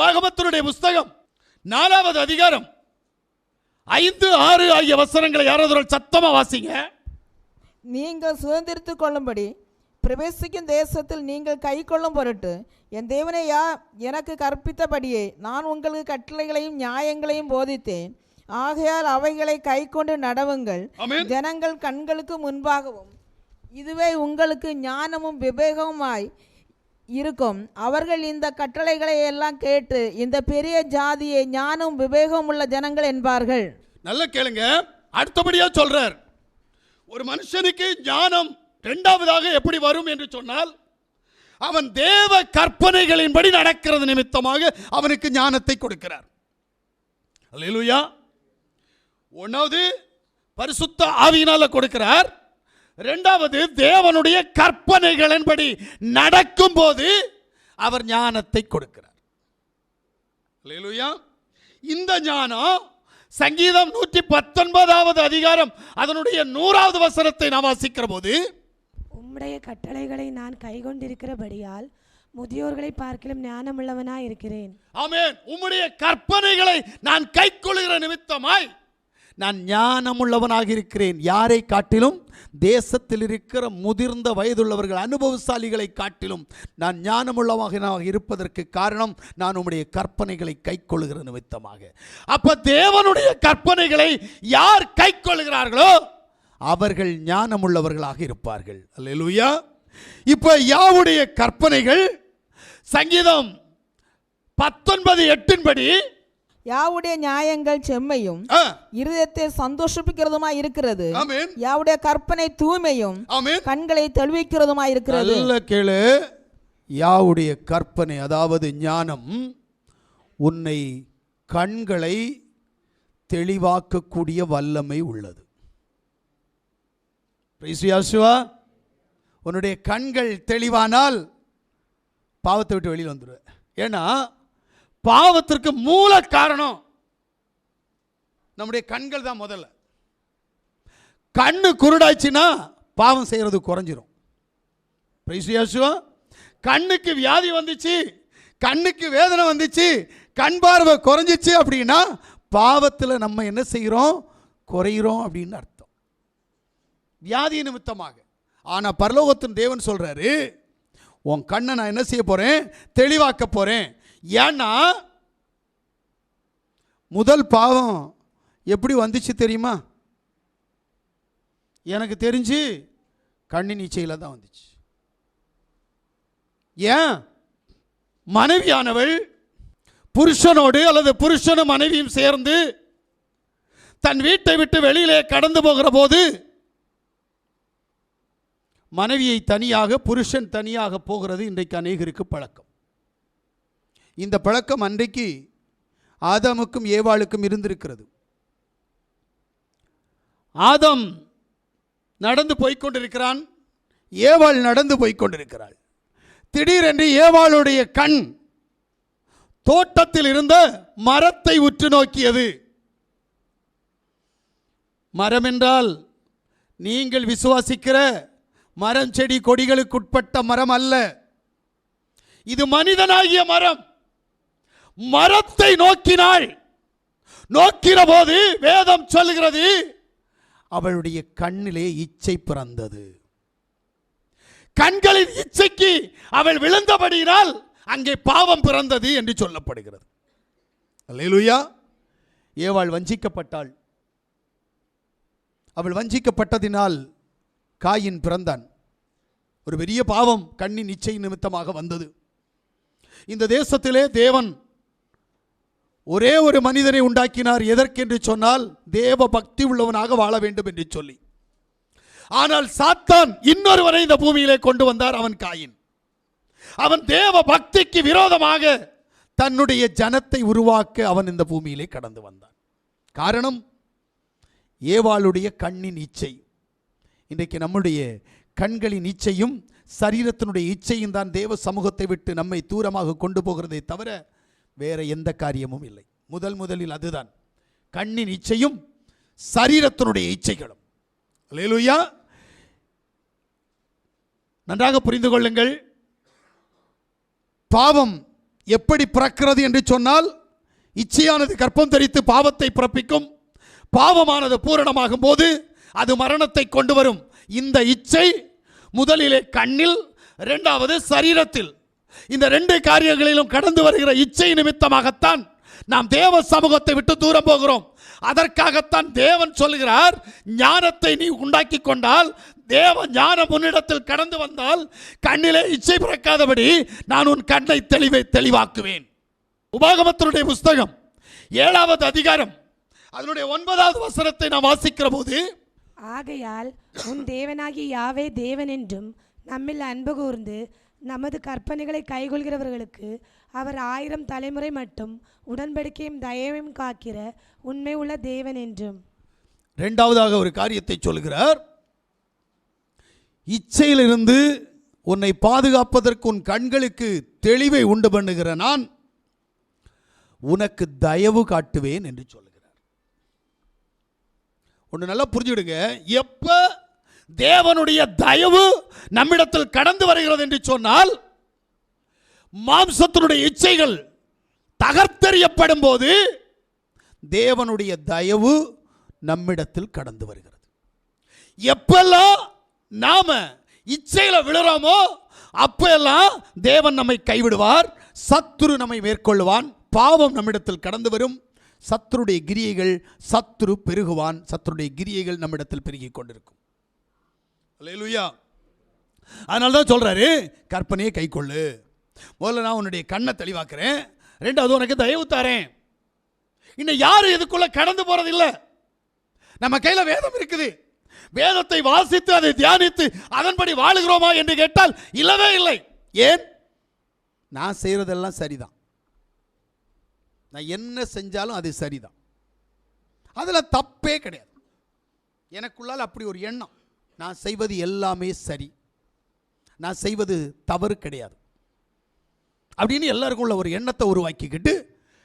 உபாகமத்தினுடைய புஸ்தகம் நாலாவது அதிகாரம். ஐந்து ஆறு ஆகிய வசனங்களை யாராவது ஒரு சத்தமா வாசிங்க. நீங்கள் சுதந்திரித்துக் கொள்ளும்படி பிரவேசிக்கும் தேசத்தில் நீங்கள் கை கொள்ளும் பொருட்டு என் தேவனை யா எனக்கு கற்பித்தபடியே நான் உங்களுக்கு கட்டளைகளையும் நியாயங்களையும் போதித்தேன். ஆகையால் அவைகளை கை கொண்டு நடவுங்கள். ஜனங்கள் கண்களுக்கு முன்பாகவும் இதுவே உங்களுக்கு ஞானமும் விவேகமுமாய் இருக்கும். அவர்கள் இந்த கட்டளைகளை எல்லாம் கேட்டு இந்த பெரிய ஜாதியை ஞானம் விவேகம் உள்ள ஜனங்கள் என்பார்கள். நல்ல கேளுங்க. அடுத்தபடியா சொல்றார். ஒரு மனுஷனுக்கு ஞானம் இரண்டாவதாக எப்படி வரும் என்று சொன்னால் அவன் தேவ கற்பனைகளின்படி நடக்கிறது நிமித்தமாக அவனுக்கு ஞானத்தை கொடுக்கிறார். அல்லேலூயா. ஒன்றாவது பரிசுத்த ஆவியினால கொடுக்கிறார். இரண்டாவது தேவனுடைய கற்பனைகளின்படி நடக்கும்போது அவர் ஞானத்தை கொடுக்கிறார். அல்லேலூயா இந்த ஞானம் சங்கீதம் நூற்றி பத்தொன்பதாவது அதிகாரம் அதனுடைய நூறாவது வசனத்தை நான் வாசிக்கிற போது உம்முடைய கட்டளைகளை நான் கைக்கொண்டிருக்கிறபடியால் முதியோர்களை பார்க்கிலும் ஞானமுள்ளவனாய் இருக்கிறேன் ஆமென். உம்முடைய கற்பனைகளை நான் கைக்கொள்கிற நிமித்தமாய் நான் ஞானமுள்ளவனாக இருக்கிறேன் யாரை காட்டிலும்? தேசத்தில் இருக்கிற முதிர்ந்த வயதுள்ளவர்கள் அனுபவசாலிகளை காட்டிலும் நான் ஞானமுள்ளவனாக இருப்பதற்கு காரணம் நான் உம்முடைய கற்பனைகளை கைக்கொள்கிற நிமித்தமாக. அப்ப தேவனுடைய கற்பனைகளை யார் கைக்கொள்கிறார்களோ அவர்கள் ஞானமுள்ளவர்களாக இருப்பார்கள். அல்லா இப்ப யாவுடைய கற்பனைகள் சங்கீதம் பத்தொன்பது எட்டின்படி யாவுடைய நியாயங்கள் செம்மையும் இருதயத்தை சந்தோஷிப்பிக்கிறதுமா இருக்கிறது. யாவுடைய கற்பனை தூய்மையும் கண்களை தெளிவிக்கிறதுமா இருக்கிறது. நல்ல கேளு. யாவுடைய கற்பனை அதாவது ஞானம் உன்னை கண்களை தெளிவாக்கக்கூடிய வல்லமை உள்ளது. உன்னுடைய கண்கள் தெளிவானால் பாவத்தை விட்டு வெளியில் வந்துடுவேன் ஏன்னா பாவத்திற்கு மூல காரணம். நம்முடைய கண்கள் தான் முதல்ல. கண்ணு குருடாச்சுன்னா பாவம் செய்கிறது குறைஞ்சிரும். பிரைஸ் கண்ணுக்கு வியாதி வந்துச்சு கண்ணுக்கு வேதனை வந்துச்சு கண் பார்வை குறைஞ்சிச்சு அப்படின்னா பாவத்தில் நம்ம என்ன செய்கிறோம் குறையிறோம் அப்படின்னு அர்த்தம். வியாதி நிமித்தமாக. ஆனால் பரலோகத்தின் தேவன் சொல்கிறாரு உன் கண்ணை நான் என்ன செய்ய போகிறேன் தெளிவாக்க போகிறேன் ஏன்னா முதல் பாவம் எப்படி வந்துச்சு தெரியுமா? எனக்கு தெரிஞ்சு கண்ணின் நீச்சையில் தான் வந்துச்சு. ஏன்? மனைவியானவள் புருஷனோடு அல்லது புருஷனும் மனைவியும் சேர்ந்து தன் வீட்டை விட்டு வெளியிலே கடந்து போகிற போது மனைவியை தனியாக புருஷன் தனியாக போகிறது இன்றைக்கு அநேகருக்கு பழக்கம். இந்த பழக்கம் அன்றைக்கு ஆதாமுக்கும் ஏவாளுக்கும் இருந்திருக்கிறது. ஆதம் நடந்து போய்கொண்டிருக்கிறான் ஏவாள் நடந்து போய்கொண்டிருக்கிறாள் திடீரென்று ஏவாளுடைய கண் தோட்டத்தில் இருந்த மரத்தை உற்று நோக்கியது. மரம் என்றால் நீங்கள் விசுவாசிக்கிற மரம் செடி கொடிகளுக்குட்பட்ட மரம் அல்ல. இது மனிதனாகிய மரம். மரத்தை நோக்கினாள். நோக்கிற போது வேதம் சொல்லுகிறது அவளுடைய கண்ணிலே இச்சை பிறந்தது. கண்களின் இச்சைக்கு அவள் விழுந்தபடியினால் அங்கே பாவம் பிறந்தது என்று சொல்லப்படுகிறது. அல்லேலூயா. ஏவாள் வஞ்சிக்கப்பட்டாள். அவள் வஞ்சிக்கப்பட்டதினால் காயின் பிறந்தான். ஒரு பெரிய பாவம் கண்ணின் இச்சை நிமித்தமாக வந்தது. இந்த தேசத்திலே தேவன் ஒரே ஒரு மனிதனை உண்டாக்கினார் எதற்கென்று சொன்னால் தேவ பக்தி உள்ளவனாக வாழ வேண்டும் என்று சொல்லி. ஆனால் சாத்தான் இன்னொருவரை இந்த பூமியிலே கொண்டு வந்தார் அவன் காயின். அவன் தேவ பக்திக்கு விரோதமாக தன்னுடைய ஜனத்தை உருவாக்க அவன் இந்த பூமியிலே கடந்து வந்தான். காரணம் ஏவாளுடைய கண்ணின் இச்சை. இன்றைக்கு நம்முடைய கண்களின் இச்சையும் சரீரத்தினுடைய இச்சையும் தான் தேவ சமூகத்தை விட்டு நம்மை தூரமாக கொண்டு போகிறதே தவிர வேற எந்த காரியமும் இல்லை. முதல் முதலில் அதுதான். கண்ணின் இச்சையும் சரீரத்தினுடைய இச்சைகளும். லேலுயா நன்றாக புரிந்து கொள்ளுங்கள். பாவம் எப்படி பிறக்கிறது என்று சொன்னால் இச்சையானது கற்பம் தரித்து பாவத்தை பிறப்பிக்கும். பாவமானது பூரணமாகும் போது அது மரணத்தை கொண்டு வரும். இந்த இச்சை முதலிலே கண்ணில் இரண்டாவது சரீரத்தில். இந்த ரெண்டு காரியங்களிலும் கடந்து வருகிற இச்சை நிமித்தமாகத்தான் நாம் தேவ சமூகத்தை விட்டு தூரம் போகிறோம். அதற்காகத்தான் தேவன் சொல்கிறார் ஞானத்தை நீ உண்டாக்கி கொண்டால் தேவ ஞானம் உன்னிடத்தில் கடந்து வந்தால் கண்ணிலே இச்சை பிறக்காதபடி நான் உன் கண்ணை தெளிவை தெளிவாக்குவேன். உபாகமத்தினுடைய புஸ்தகம் ஏழாவது அதிகாரம் அதனுடைய ஒன்பதாவது வசனத்தை நாம் வாசிக்கிற போது ஆகையால் உன் தேவனாகி யாவே தேவன் என்றும் நம்மில் அன்பு கூர்ந்து நமது கற்பனைகளை கைக்கொள்கிறவர்களுக்கு அவர் ஆயிரம் தலைமுறை மட்டும் உடன்படிக்கையும் தயவையும் காக்கிற உண்மை உள்ள தேவன் என்றும். இரண்டாவதாக ஒரு காரியத்தை சொல்கிறார் இச்சையிலிருந்து உன்னை பாதுகாப்பதற்கு உன் கண்களுக்கு தெளிவை உண்டு பண்ணுகிற நான் உனக்கு தயவு காட்டுவேன் என்று சொல்லுகிறார். ஒன்று நல்லா புரிஞ்சுடுங்க எப்போ தேவனுடைய தயவு நம்மிடத்தில் கடந்து வருகிறது என்று சொன்னால் மாம்சத்தினுடைய இச்சைகள் தகர்த்தெறியப்படும் போது தேவனுடைய தயவு நம்மிடத்தில் கடந்து வருகிறது. எப்பெல்லாம் நாம இச்சையில விழுறோமோ அப்பெல்லாம் தேவன் நம்மை கைவிடுவார் சத்துரு நம்மை மேற்கொள்வான் பாவம் நம்மிடத்தில் கடந்து வரும். சத்துருடைய கிரியைகள் சத்துரு பெருகுவான் சத்துருடைய கிரியைகள் நம்மிடத்தில் பெருகிக் கொண்டிருக்கும். அல்லேலூயா அதனால தான் சொல்கிறாரு கற்பனையை கைக்கொள்ளு. முதல்ல நான் உன்னுடைய கண்ணை தெளிவாக்குறேன். ரெண்டாவது உனக்கு தயவு தாரேன். இன்னும் யாரும் இதுக்குள்ளே கடந்து போகிறது இல்லை. நம்ம கையில் வேதம் இருக்குது. வேதத்தை வாசித்து அதை தியானித்து அதன்படி வாழுகிறோமா என்று கேட்டால் இல்லவே இல்லை. ஏன்? நான் செய்கிறதெல்லாம் சரிதான். நான் என்ன செஞ்சாலும் அது சரிதான். அதில் தப்பே கிடையாது. எனக்குள்ளால் அப்படி ஒரு எண்ணம். நான் செய்வது எல்லாமே சரி. நான் செய்வது தவறு கிடையாது. அப்படின்னு எல்லாருக்கும் உள்ள ஒரு எண்ணத்தை உருவாக்கிக்கிட்டு